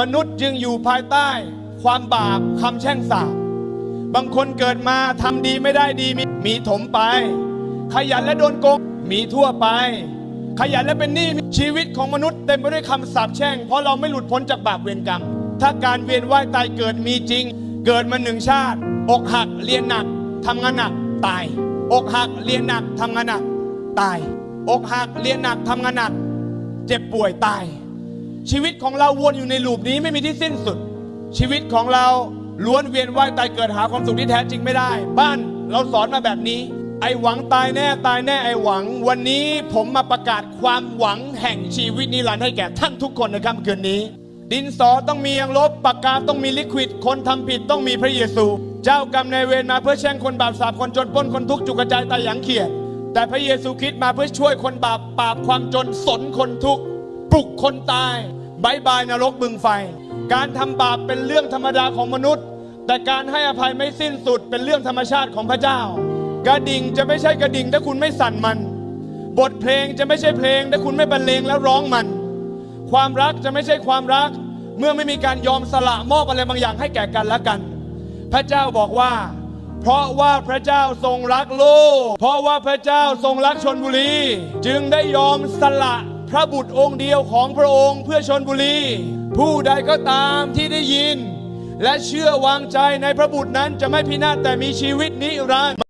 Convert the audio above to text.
มนุษย์จึงอยู่ภายใต้ ความบาปคำแช่งสาปบางคนเกิดมาทำดีไม่ได้ดีมีมีถมไป ขยันและโดนโกงมีทั่วไป ขยันและเป็นหนี้ชีวิตของมนุษย์เต็มไปด้วยคำสาปแช่ง เพราะเราไม่หลุดพ้นจากบาปเวรกรรม ถ้าการเวียนว่ายตายเกิดมีจริง เกิดมาหนึ่งชาติ อกหักเรียนหนักทำงานหนักตาย อกหักเรียนหนักทำงานหนักตาย อกหักเรียนหนักทำงานหนัก เจ็บป่วยตาย ชีวิตของเราวนอยู่ในลูปนี้ไม่มีที่สิ้นสุด ชีวิตของเราล้วนเวียนว่ายตายเกิดหาความสุขที่แท้จริงไม่ได้ บ้านเราสอนมาแบบนี้ ไอหวังตายแน่ตายแน่ไอหวัง วันนี้ผมมาประกาศความหวังแห่งชีวิตนิรันดร์ให้แก่ท่านทุกคนในค่ำคืนนี้ ดินสอต้องมียังลบปากกาต้องมีลิควิด คนทำผิดต้องมีพระเยซู เจ้ากรรมนายเวรมาเพื่อแช่งคนบาปสาปคนจนป้นคนทุกข์จุกกระจายตายหยังเขียดแต่พระเยซูคริสต์มาเพื่อช่วยคนบาปปราบความจนสนคนทุกข์ ปลุกคนตายบายบายนรกบึงไฟ การทำบาปเป็นเรื่องธรรมดาของมนุษย์ แต่การให้อภัยไม่สิ้นสุดเป็นเรื่องธรรมชาติของพระเจ้า กระดิ่งจะไม่ใช่กระดิ่งถ้าคุณไม่สั่นมัน บทเพลงจะไม่ใช่เพลงถ้าคุณไม่บรรเลงแล้วร้องมัน ความรักจะไม่ใช่ความรัก เมื่อไม่มีการยอมสละมอบอะไรบางอย่างให้แก่กันและกัน พระเจ้าบอกว่า เพราะว่าพระเจ้าทรงรักโลก เพราะว่าพระเจ้าทรงรักชนบุรี จึงได้ยอมสละ พระบุตรองค์เดียวของพระองค์เพื่อชนบุรี ผู้ใดก็ตามที่ได้ยิน และเชื่อวางใจในพระบุตรนั้นจะไม่พินาศแต่มีชีวิตนิรันดร์